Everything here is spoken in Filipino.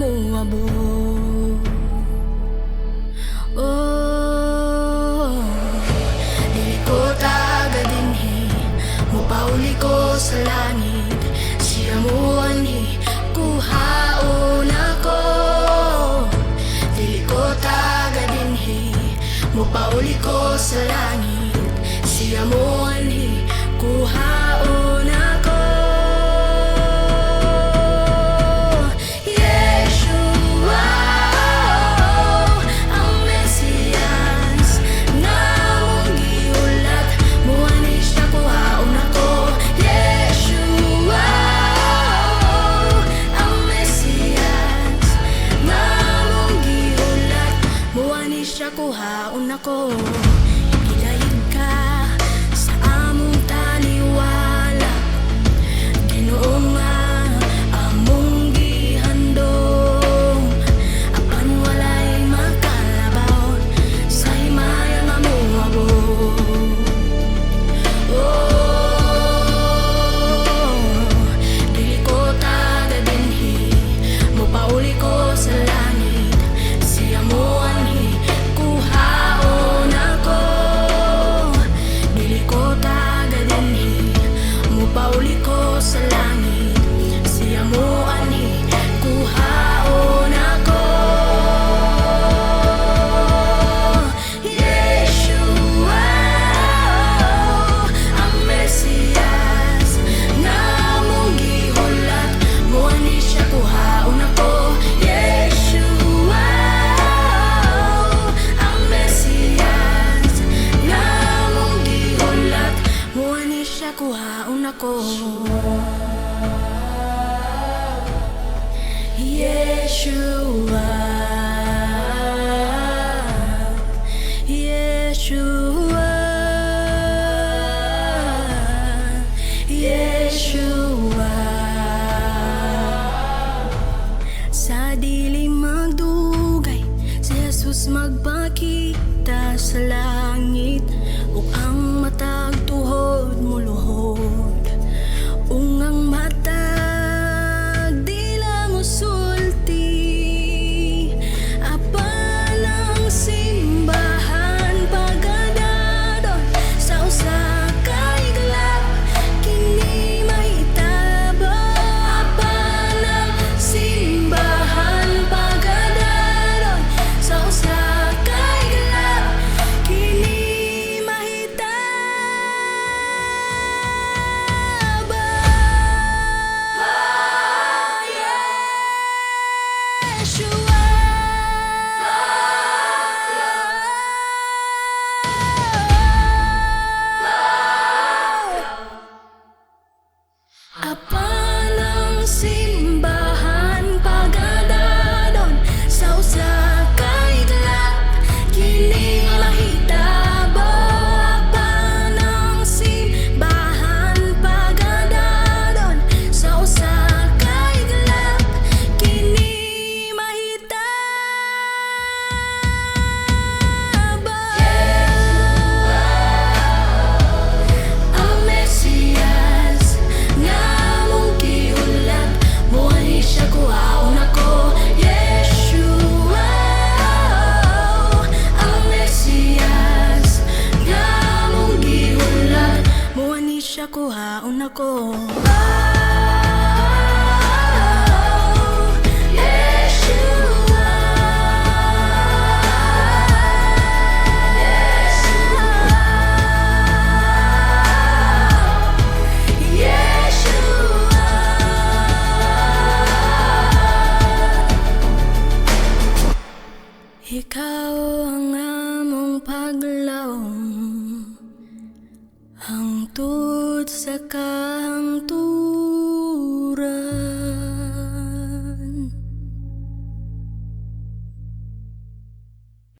mo amor Oh Dili ko tagadinhi Mo pauli ko sa langit. Siya mo anhi Kuhaon ako Dili ko tagadinhi Mo pauli ko sa langit. Siya mo anhi Kuhaon ako nakuhaon oh, ako Idaig ka sa among taliwala Ginoong Yeshua Yeshua. Yeshua Sa dilim magdugay Jesus magpakita sa lahat. luhaon ako. Ah! Tut sekang turah.